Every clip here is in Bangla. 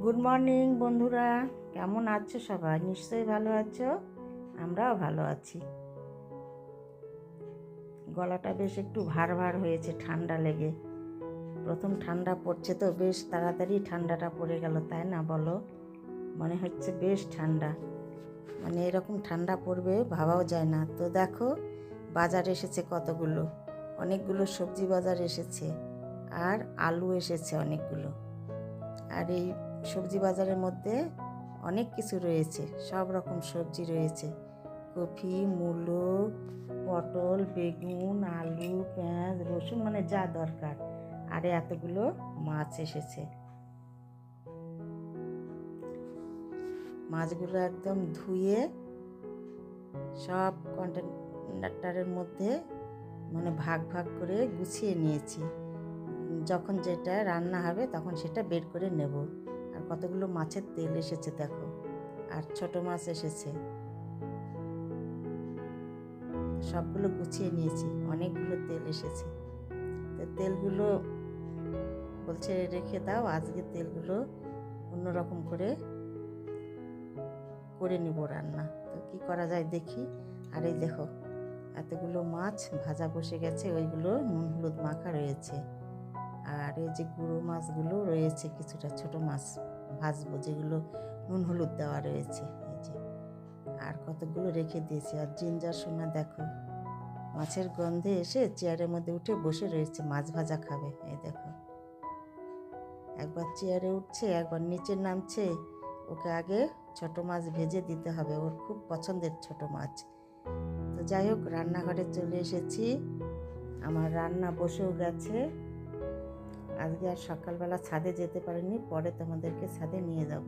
গুড মর্নিং বন্ধুরা। কেমন আছো সবাই? নিশ্চয়ই ভালো আছো? আমরাও ভালো আছি। গলাটা বেশ একটু ভার ভার হয়েছে, ঠান্ডা লেগে। প্রথম ঠান্ডা পড়ছে তো, বেশ তাড়াতাড়ি ঠান্ডাটা পড়ে গেল, তাই না বলো? মনে হচ্ছে বেশ ঠান্ডা। মানে এরকম ঠান্ডা পড়বে, ভাবাও যায় না। তো দেখো, বাজার এসেছে কতগুলো? অনেকগুলো সবজি বাজার এসেছে, আর আলু এসেছে অনেকগুলো। আর এই সবজি বাজারের মধ্যে অনেক কিছু রয়েছে, সব রকম সবজি রয়েছে। কফি, মূলো, পটল, বেগুন, আলু, পেঁয়াজ, রসুন মানে যা দরকার। আরে এতগুলো মাছ এসেছে। মাছগুলো একদম ধুয়ে সব কন্টেনারটারের মধ্যে মানে ভাগ ভাগ করে গুছিয়ে নিয়েছি। যখন যেটা রান্না হবে তখন সেটা বের করে নেব। আর কতগুলো মাছের তেল এসেছে দেখো। আর ছোট মাছ এসেছে। সবগুলো গুছিয়ে নিয়েছি, অনেকগুলো তেল এসেছে। তো তেলগুলো বলছে রেখে দাও, আজকে তেলগুলো অন্যরকম করে করে নিব রান্না। তো কি করা যায় দেখি। আর এই দেখো, এতগুলো মাছ ভাজা বসে গেছে, ওইগুলো নুন হলুদ মাখা রয়েছে। আর এই যে গুঁড়ো মাছগুলো রয়েছে, কিছুটা ছোট মাছ ভাজবো, যেগুলো নুন হলুদ দেওয়া রয়েছে। এই যে, আর কতগুলো রেখে দিয়েছি। আর জিঞ্জার সোনা দেখো, মাছের গন্ধে এসে চেয়ারের মধ্যে উঠে বসে রয়েছে, মাছ ভাজা খাবে। এই দেখো, একবার চেয়ারে উঠছে, একবার নিচে নামছে, ওকে আগে ছোট মাছ ভেজে দিতে হবে। ওর খুব পছন্দের ছোট মাছ। তো যাই হোক, রান্নাঘরে চলে এসেছি। আমার রান্না বসেও গেছে। আজকে আর সকালবেলা ছাদে যেতে পারিনি, পরে তোমাদেরকে ছাদে নিয়ে যাব।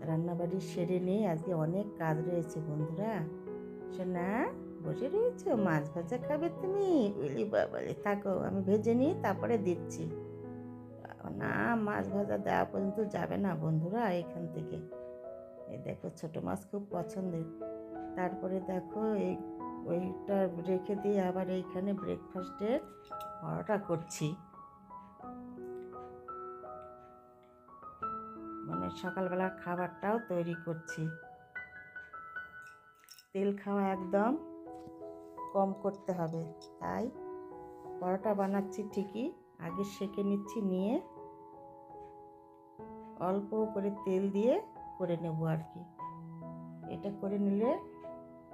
রান্নাবাড়ি সেরে নিয়ে আজকে অনেক কাজ রয়েছে বন্ধুরা। শোনা বসে রয়েছো, মাছ ভাজা খাবে তুমি? বলি বাবারে, থাকো, আমি ভেজে নিই তারপরে দিচ্ছি। না, মাছ ভাজা দেওয়া পর্যন্ত যাবে না বন্ধুরা এখান থেকে। এই দেখো, ছোট মাছ খুব পছন্দের। তারপরে দেখো, এই, ওইটা রেখে দিয়ে আবার এইখানে ব্রেকফাস্টের পরোটা করছি। সকালবেলার খাবারটাও তৈরি করছি। তেল খাওয়া একদম কম করতে হবে, তাই পরোটা বানাচ্ছি ঠিকই, আগে সেকে নিচ্ছি, নিয়ে অল্প করে তেল দিয়ে করে নেব আর কি। এটা করে নিলে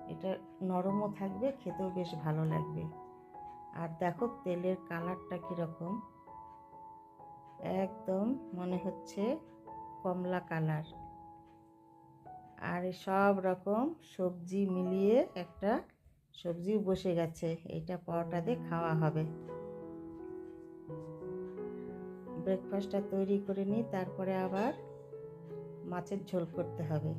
এটা নরমও থাকবে, খেতেও বেশ ভালো লাগবে। আর দেখো তেলের কালারটা কীরকম। একদম মনে হচ্ছে কমলা কালার। আর সব রকম সবজি মিলিয়ে একটা সবজিও বসে গেছে, এইটা পরোটা দিয়ে খাওয়া হবে। ব্রেকফাস্টটা তৈরি করে নিই, তারপরে আবার মাছের ঝোল করতে হবে।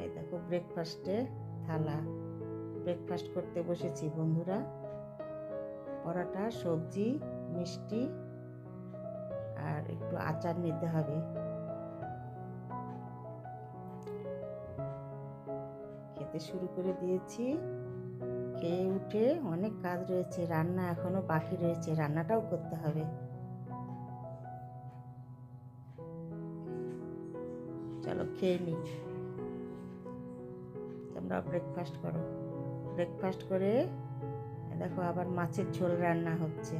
এই দেখো ব্রেকফাস্টে থালা। ব্রেকফাস্ট করতে বসেছি, বন্ধুরা। পরোটা, সবজি, মিষ্টি, আর একটু আচার নিতে হবে। খেতে শুরু করে দিয়েছি। খেয়ে উঠে অনেক কাজ রয়েছে, রান্না এখনও বাকি রয়েছে, রান্নাটাও করতে হবে। চলো খেয়ে নিই তোমরা ব্রেকফাস্ট করো। ব্রেকফাস্ট করে দেখো আবার মাছের ঝোল রান্না হচ্ছে।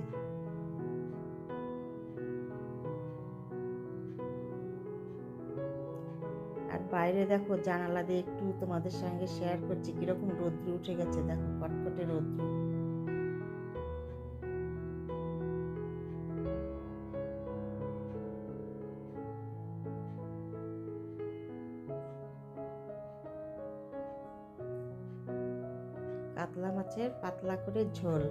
আর বাইরে দেখো জানালা দিয়ে একটু তোমাদের সঙ্গে শেয়ার করছি, কীরকম রৌদ্র উঠে গেছে, দেখো কটকটে রৌদ্র। কাতলা মাছের পাতলা করে ঝোল।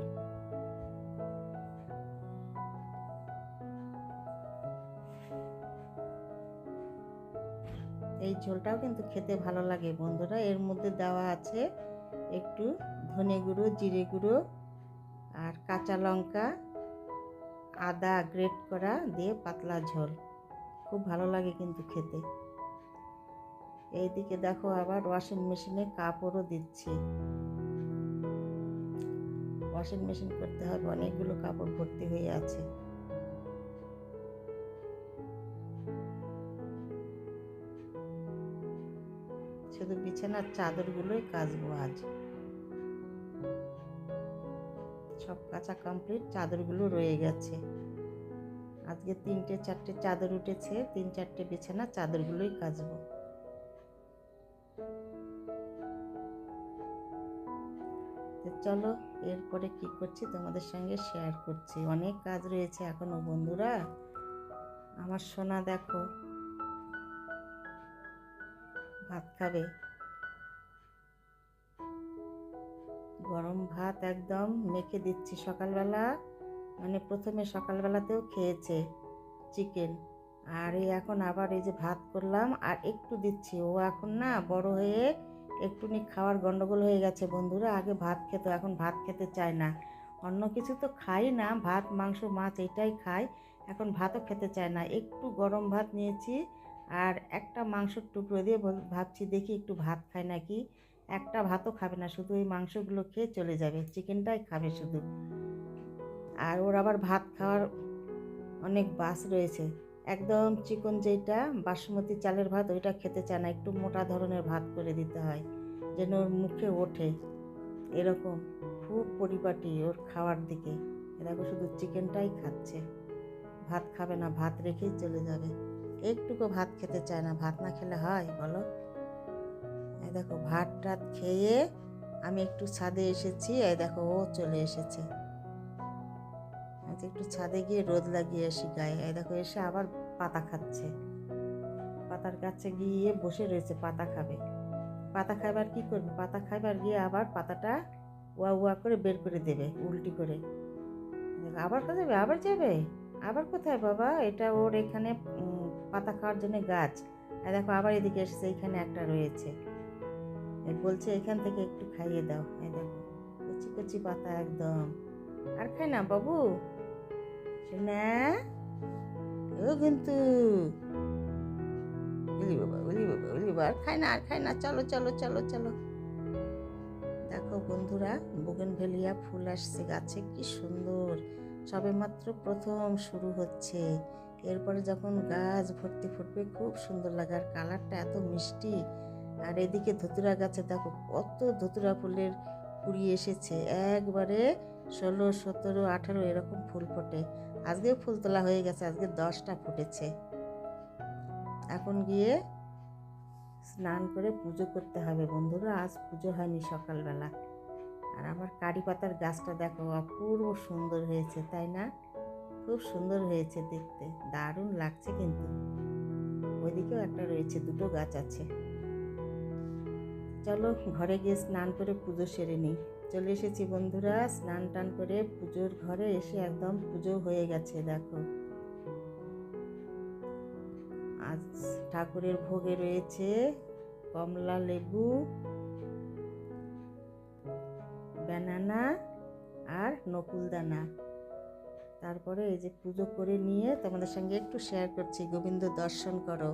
এই ঝোলটাও কিন্তু খেতে ভালো লাগে বন্ধুরা। এর মধ্যে দেওয়া আছে একটু ধনে গুঁড়ো, জিরে গুঁড়ো আর কাঁচা লঙ্কা, আদা গ্রেট করা দিয়ে পাতলা ঝোল। খুব ভালো লাগে কিন্তু খেতে। এইদিকে দেখো আবার ওয়াশিং মেশিনে কাপড়ও দিচ্ছি। ওয়াশিং মেশিন করতে হবে, অনেকগুলো কাপড় ভর্তি হয়ে আছে। শুধু বিছানার চাদরগুলোই কাচবো আজ। সব কাঁচা কমপ্লিট চাদরগুলো রয়ে গেছে। আজকে তিনটে, চারটে চাদর উঠেছে, তিন চারটে বিছানা চাদরগুলোই কাচবো। চলো, এরপরে কি করছি তোমাদের সঙ্গে শেয়ার করছি। অনেক কাজ রয়েছে এখনও বন্ধুরা। আমার সোনা দেখো, ভাত খাবে। গরম ভাত একদম মেখে দিচ্ছি সকালবেলা। মানে প্রথমে সকালবেলাতেও খেয়েছে চিকেন আর এই এখন আবার এই যে ভাত করলাম, আর একটু দিচ্ছি। ও এখন না বড় হয়ে একটুনি খাওয়ার গন্ডগোল হয়ে গেছে বন্ধুরা, আগে ভাত খেত, এখন ভাত খেতে চায় না। অন্য কিছু তো খাই না, ভাত, মাংস, মাছ এটাই খাই, এখন ভাতও খেতে চায় না। একটু গরম ভাত নিয়েছি আর একটা মাংসর টুকরো দিয়ে ভাবছি দেখি একটু ভাত খায় নাকি। একটা ভাতও খাবে না, শুধু এই মাংসগুলো খেয়ে চলে যাবে, চিকেনটাই খাবে শুধু। আর ওর আবার ভাত খাওয়ার অনেক বাস রয়েছে। একদম চিকন যেটা বাসমতি চালের ভাত, ওইটা খেতে চায় না। একটু মোটা ধরনের ভাত করে দিতে হয়, যেন ওর মুখে ওঠে। এরকম খুব পরিপাটি ওর খাওয়ার দিকে। এরকম শুধু চিকেনটাই খাচ্ছে। ভাত খাবে না, ভাত রেখেই চলে যাবে। একটুকু ভাত খেতে চায় না। ভাত না খেলে হয়, বলো? এই দেখো ভাত টাত খেয়ে আমি একটু ছাদে এসেছি এই দেখো ও চলে এসেছে। আজ একটু ছাদে গিয়ে রোদ লাগিয়ে আসি গায়ে। দেখো, এসে আবার পাতা খাচ্ছে। পাতার কাছে গিয়ে বসে রয়েছে, পাতা খাবে। পাতা খাইবার কি করবে? পাতা খাইবার গিয়ে আবার পাতাটা ওয়া ওয়া করে বের করে দেবে, উল্টি করে। আবার কোথায় যাবে? আবার যাবে? আবার কোথায় বাবা? এটা ওর এখানে পাতা খাওয়ার জন্য গাছ। আর দেখো, আবার এদিকে এসেছে, এখানে একটা রয়েছে। বলছে, এখান থেকে একটু খাইয়ে দাও। এই দেখো, কচি কচি পাতা একদম। আর খাই না বাবু? শোনা, ও কিন্তু। উলি বাবা উলি বাবা উলি বাবা, আর খাই না, আর খাই না, চলো চলো চলো চলো। দেখো বন্ধুরা, বোগেনভেলিয়া ফুল আসছে গাছে, কি সুন্দর। সবে মাত্র প্রথম শুরু হচ্ছে। এরপরে যখন গাছ ভর্তি ফুটবে, খুব সুন্দর লাগে, আর কালারটা এত মিষ্টি। আর এদিকে ধতুরা গাছে দেখো কত ধতুরা ফুলের কুড়ি এসেছে। একবারে ষোলো, সতেরো, আঠারো এরকম ফুল ফোটে। আজকে ফুল তোলা হয়ে গেছে, আজকে দশটা ফুটেছে। এখন গিয়ে স্নান করে পুজো করতে হবে বন্ধুরা, আজ পুজো হয়নি সকালবেলা। আর আমার কারি পাতার গাছটা দেখো, অপূর্ব সুন্দর হয়েছে, তাই না? খুব সুন্দর হয়েছে দেখতে, দারুণ লাগছে কিন্তু। ওইদিকেও একটা রয়েছে, দুটো গাছ আছে। চলো ঘরে গিয়ে স্নান করে পুজো সেরে নিই। চলে এসেছি বন্ধুরা, স্নান টান করে পুজোর ঘরে এসে একদম পুজো হয়ে গেছে, দেখো। আজ ঠাকুরের ভোগে রয়েছে কমলা লেবু, ব্যানানা আর নকুলদানা। তারপরে এই যে পুজো করে নিয়ে তোমাদের সঙ্গে একটু শেয়ার করছি, গোবিন্দ দর্শন করো।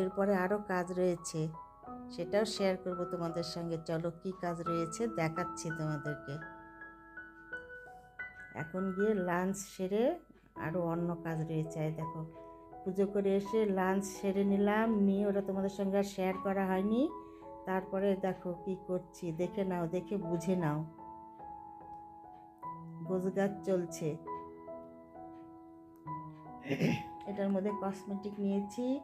এরপরে আরও কাজ রয়েছে। সেটাও শেয়ার করব তোমাদের সঙ্গে। চলো, কি কাজ রয়েছে দেখাচ্ছি তোমাদেরকে। এখন গিয়ে লাঞ্চ সেরে আরও অন্য কাজ রয়েছে। দেখো, পুজো করে এসে লাঞ্চ সেরে নিলাম। নিয়ে ওটা তোমাদের সঙ্গে আর শেয়ার করা হয়নি। তারপরে দেখো কি করছি। দেখে নাও, দেখে বুঝে নাও। গোছ গাছ চলছে। এটার মধ্যে কসমেটিক নিয়েছি।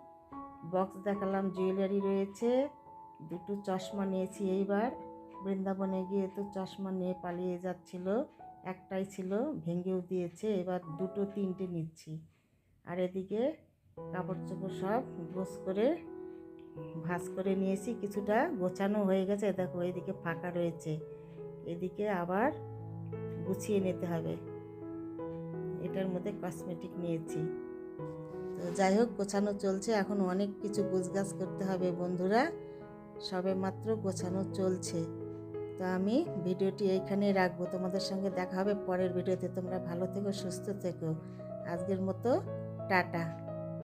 বক্স দেখালাম জুয়েলারি রয়েছে। দুটো চশমা নিয়েছি এইবার। বৃন্দাবনে গিয়ে তো চশমা নিয়ে পালিয়ে যাচ্ছিল, একটাই ছিল, ভেঙেও দিয়েছে, এবার দুটো তিনটে নিচ্ছি। আর এদিকে কাপড় চোপড় সব গোছ করে, ভাঁজ করে নিয়েছি, কিছুটা গোছানো হয়ে গেছে, দেখো এদিকে ফাঁকা রয়েছে। এদিকে আবার গুছিয়ে নিতে হবে। এটার মধ্যে কসমেটিক নিয়েছি। তো যাই হোক, গোছানো চলছে, এখন অনেক কিছু গুছগাছ করতে হবে বন্ধুরা। সবে মাত্র গোছানো চলছে। তো আমি ভিডিওটি এইখানেই রাখব। তোমাদের সঙ্গে দেখা হবে পরের ভিডিওতে। তোমরা ভালো থেকো, সুস্থ থেকো। আজকের মতো টাটা।